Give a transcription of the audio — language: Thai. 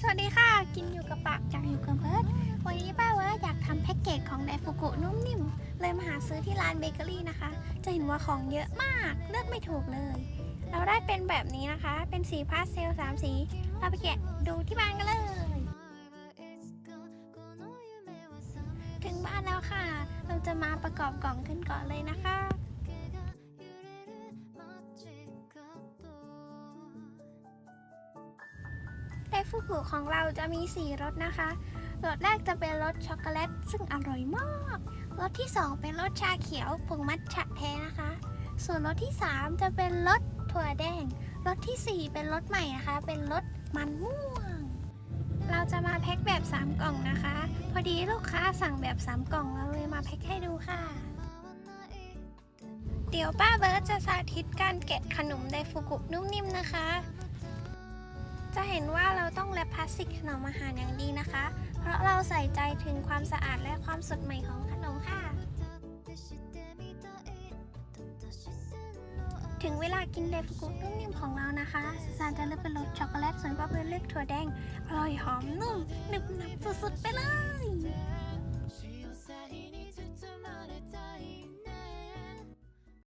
สวัสดีค่ะ กินอยู่กับปากจากอยู่กับเพิร์ดวันนี้ป้าเวิร์ดอยากทำแพ็กเกจของไดฟุกุนุ่มนิ่ม เลยมาหาซื้อที่ร้านเบเกอรี่นะคะ จะเห็นว่าของเยอะมากเลือกไม่ถูกเลย เราได้เป็นแบบนี้นะคะ เป็นสีพาสเซลสามสี เราไปแกะดูที่บ้านกันเลย ถึงบ้านแล้วค่ะ เราจะมาประกอบกล่องกันก่อนเลยนะคะ ไดฟุกุของเราจะมี 4รสนะคะรสแรกจะเป็นรสช็อกโกแลตซึ่งอร่อยมากรสที่ 2 เป็นรสชาเขียวผงมัทฉะแท้นะคะ ส่วนรสที่ 3 จะเป็นรสถั่วแดงรสทีสี่4 เป็นรสใหม่นะคะ เป็นรสมันม่วง เราจะมาแพ็คแบบ 3 กล่องนะคะ พอดีลูกค้าสั่งแบบ 3 กล่องเราเลยมาแพ็คให้ดูค่ะ เดี๋ยวป้าเบิร์ดจะสาธิตการแกะขนมไดฟุกุนุ่มนิ่มนะคะ จะเห็นว่า ต้องแรปพลาสติกขนมอาหารอย่างดีนะคะ เพราะเราใส่ใจถึงความสะอาดและความสดใหม่ของขนมค่ะ ถึงเวลากินเดฟุกุนุ่มนิ่มของเรานะคะซานจะเลือกเป็นรสช็อกโกแลตส่วนป้าเบิร์เลือกถั่วแดงอร่อยหอมนุ่มหนึบหนับสุดๆไปเลย